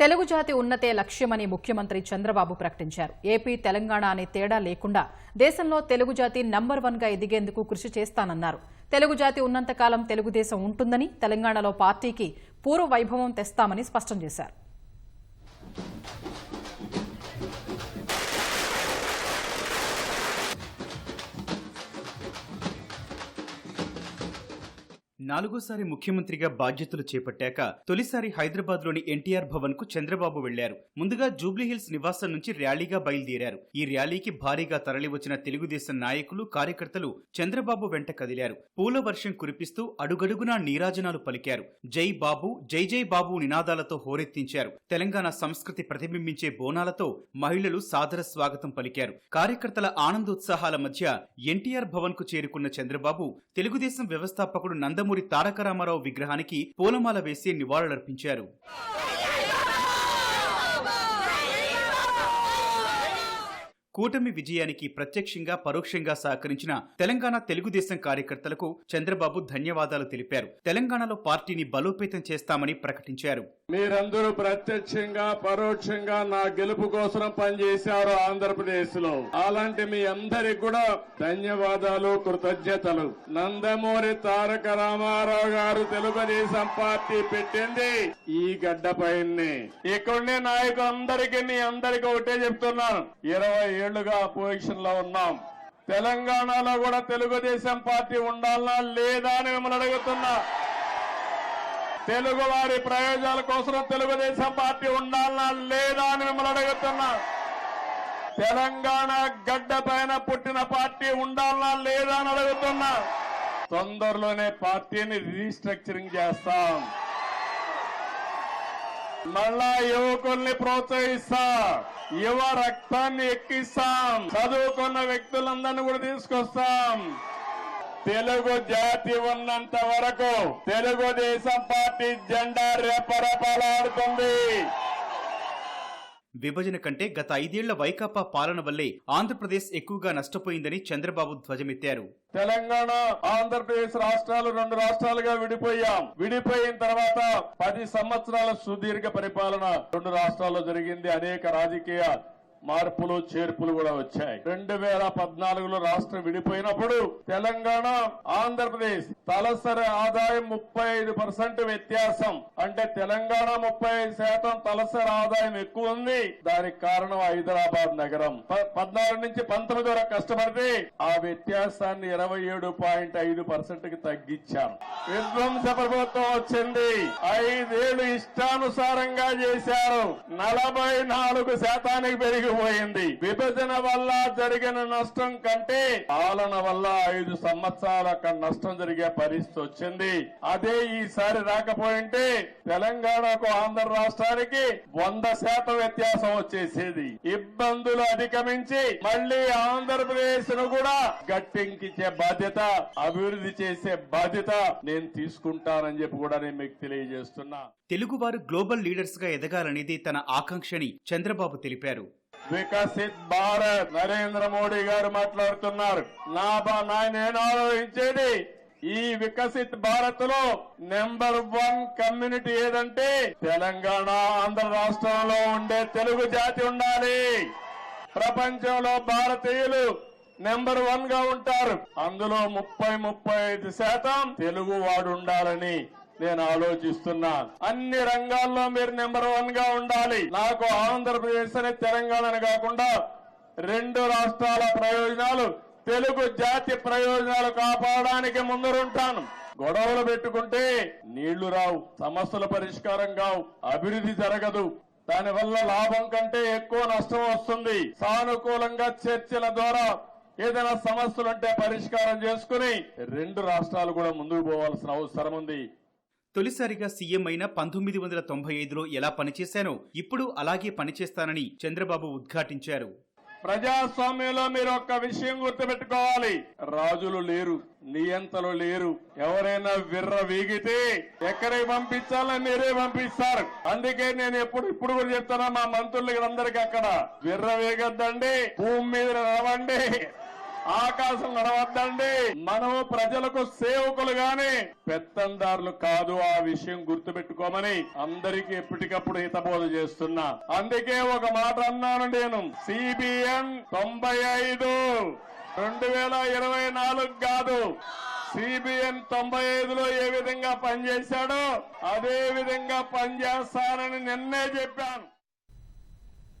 తెలుగు జాతి ఉన్నతే లక్ష్యమని ముఖ్యమంత్రి చంద్రబాబు ప్రకటించారు. ఏపీ తెలంగాణ అనే తేడా లేకుండా దేశంలో తెలుగు జాతి నంబర్ వన్గా ఎదిగేందుకు కృషి చేస్తానన్నారు. తెలుగు జాతి ఉన్నంతకాలం తెలుగుదేశం ఉంటుందని తెలంగాణలో పార్టీకి పూర్వ వైభవం తెస్తామని స్పష్టం చేశారు. నాలుగోసారి ముఖ్యమంత్రిగా బాధ్యతలు చేపట్టాక తొలిసారి హైదరాబాద్లోని ఎన్టీఆర్ భవన్కు చంద్రబాబు వెళ్ళారు. ముందుగా జూబ్లీహిల్స్ నివాసం నుంచి ర్యాలీగా బయలుదేరారు. ఈ ర్యాలీకి భారీగా తరలివచ్చిన తెలుగుదేశం నాయకులు కార్యకర్తలు చంద్రబాబు వెంట కదిలారు. పూల వర్షం కురిపిస్తూ అడుగడుగునా నీరాజనాలు పలికారు. జై బాబు జై జై బాబు నినాదాలతో హోరెత్తించారు. తెలంగాణ సంస్కృతి ప్రతిబింబించే బోనాలతో మహిళలు సాదర స్వాగతం పలికారు. కార్యకర్తల ఆనందోత్సాహాల మధ్య ఎన్టీఆర్ భవన్కు చేరుకున్న చంద్రబాబు తెలుగుదేశం వ్యవస్థాపకుడు నందమూరి తారక రామారావు విగ్రహానికి పూలమాల వేసి నివాళులర్పించారు. కూటమి విజయానికి ప్రత్యక్షంగా పరోక్షంగా సహకరించిన తెలంగాణ తెలుగుదేశం కార్యకర్తలకు చంద్రబాబు ధన్యవాదాలు తెలిపారు. తెలంగాణలో పార్టీని బలోపేతం చేస్తామని ప్రకటించారు. మీరందరూ ప్రత్యక్షంగా పరోక్షంగా నా గెలుపు కోసం పనిచేశారు ఆంధ్రప్రదేశ్లో అలాంటి మీ అందరికి కూడా ధన్యవాదాలు కృతజ్ఞతలు. నందమూరి తారక రామారావు గారు తెలుగుదేశం పార్టీ పెట్టింది ఈ గడ్డ పైన ఇక్కడనే నాయకులందరికీ మీ అందరికీ ఒకటే చెప్తున్నాను. ఇరవై ఏళ్ళుగా అపోజిషన్లో ఉన్నాం. తెలంగాణలో కూడా తెలుగుదేశం పార్టీ ఉండాలనా లేదా అని మిమ్మల్ని అడుగుతున్నా. తెలుగు వారి ప్రయోజనాల కోసం తెలుగుదేశం పార్టీ ఉండాలనా లేదా అని మిమ్మల్ని అడుగుతున్నా. తెలంగాణ గడ్డ పైన పుట్టిన పార్టీ ఉండాలనా లేదా అని అడుగుతున్నా. తొందరలోనే పార్టీని రీస్ట్రక్చరింగ్ చేస్తాం. మళ్ళా యువకుల్ని ప్రోత్సహిస్తా. యువ రక్తాన్ని ఎక్కిస్తాం. చదువుకున్న వ్యక్తులందరినీ కూడా తీసుకొస్తాం. తెలుగు జాతి ఉన్నంత వరకు తెలుగుదేశం పార్టీ జెండా రెపరెపలాడుతుంది. విభజన కంటే గత ఐదేళ్ళ వైకాపా పాలన వల్లే ఆంధ్రప్రదేశ్ ఎక్కువగా నష్టపోయిందని చంద్రబాబు ధ్వజమెత్తారు. తెలంగాణ ఆంధ్రప్రదేశ్ రాష్ట్రాలు రెండు రాష్ట్రాలుగా విడిపోయాం. విడిపోయిన తర్వాత పది సంవత్సరాల సుదీర్ఘ పరిపాలన రెండు రాష్ట్రాల్లో జరిగింది. అనేక రాజకీయ మార్పులు చేర్పులు కూడా వచ్చాయి. రెండు వేల పద్నాలుగులో రాష్ట్రం విడిపోయినప్పుడు తెలంగాణ ఆంధ్రప్రదేశ్ తలసరి ఆదాయం ముప్పై ఐదు పర్సెంట్ వ్యత్యాసం. అంటే తెలంగాణ ముప్పై ఐదు శాతం తలసరి ఆదాయం ఎక్కువ ఉంది. దానికి కారణం హైదరాబాద్ నగరం. పద్నాలుగు నుంచి పంతొమ్మిది వరకు కష్టపడితే ఆ వ్యత్యాసాన్ని ఇరవై ఏడు పాయింట్ ఐదు పర్సెంట్కి తగ్గించాం. విధ్వంస ప్రభుత్వం వచ్చింది. ఐదేళ్ళు ఇష్టానుసారంగా చేశారు. నలభై నాలుగు శాతానికి పెరిగిపోయింది విభజన వల్ల జరిగిన నష్టం కంటే పాలన వల్ల ఐదు సంవత్సరాల నష్టం జరిగే పరిస్థితి వచ్చింది. అదే ఈసారి రాకపోయింటే తెలంగాణకు ఆంధ్ర రాష్ట్రానికి వంద శాతం వ్యత్యాసం వచ్చేసేది. ఇబ్బందులు అధిగమించి మళ్ళీ ఆంధ్రప్రదేశ్ను కూడా గట్టెంకిచ్చే బాధ్యత అభివృద్ధి చేసే బాధ్యత నేను తీసుకుంటానని చెప్పి కూడా నేను మీకు తెలియజేస్తున్నా. తెలుగువారు గ్లోబల్ లీడర్స్గా ఎదగాలనేది తన ఆకాంక్షని చంద్రబాబు తెలిపారు. వికసిత్ భారత్. నరేంద్ర మోడీ గారు మాట్లాడుతున్నారు. నాబా నా నేను ఆలోచించేది? ఈ వికసిత్ భారత్లో నెంబర్ వన్ కమ్యూనిటీ ఏదంటే తెలంగాణ ఆంధ్ర రాష్ట్రంలో ఉండే తెలుగు జాతి ఉండాలి. ప్రపంచంలో భారతీయులు నెంబర్ వన్గా ఉంటారు. అందులో ముప్పై ముప్పై ఐదు శాతం తెలుగు వాడు ఉండాలని నేను ఆలోచిస్తున్నా. అన్ని రంగాల్లో మీరు నెంబర్ వన్గా ఉండాలి. నాకు ఆంధ్రప్రదేశ్ అనే తెలంగాణ కాకుండా రెండు రాష్ట్రాల ప్రయోజనాలు తెలుగు జాతి ప్రయోజనాలు కాపాడడానికి ముందరుంటాను. గొడవలు పెట్టుకుంటే నీళ్ళు రావు సమస్యల పరిష్కారం కావు అభివృద్ధి జరగదు. దానివల్ల లాభం కంటే ఎక్కువ నష్టం వస్తుంది. సానుకూలంగా చర్చల ద్వారా ఏదైనా సమస్యలుంటే పరిష్కారం చేసుకుని రెండు రాష్ట్రాలు కూడా ముందుకు పోవాల్సిన అవసరం ఉంది. తొలిసారిగా సీఎం అయిన పంతొమ్మిది వందల తొంభై ఐదులో ఎలా పనిచేశానో ఇప్పుడు అలాగే పనిచేస్తానని చంద్రబాబు ఉద్ఘాటించారు. ప్రజాస్వామ్యంలో మీరు ఒక్క విషయం గుర్తుపెట్టుకోవాలి. రాజులు లేరు నియంతలు లేరు. ఎవరైనా విర్ర వీగితే ఎక్కడికి పంపించాలని మీరే పంపిస్తారు. అందుకే నేను ఎప్పుడు ఇప్పుడు కూడా చెప్తున్నా మా మంత్రులకి అందరికీ అక్కడ విర్ర వేగద్దండి భూమి మీద నడవండి. ఆకాశం నడవద్దండి. మనము ప్రజలకు సేవకులు గాని పెత్తందారులు కాదు ఆ విషయం గుర్తుపెట్టుకోమని అందరికీ ఎప్పటికప్పుడు హితబోధ చేస్తున్నా. అందుకే ఒక మాట అన్నాను నేను. సిబిఎన్ తొంభై ఐదు రెండు వేల ఇరవై నాలుగు కాదు. సిబిఎన్ తొంభై ఐదులో ఏ విధంగా పనిచేశాడో అదే విధంగా పనిచేస్తానని నిన్నే చెప్పాను.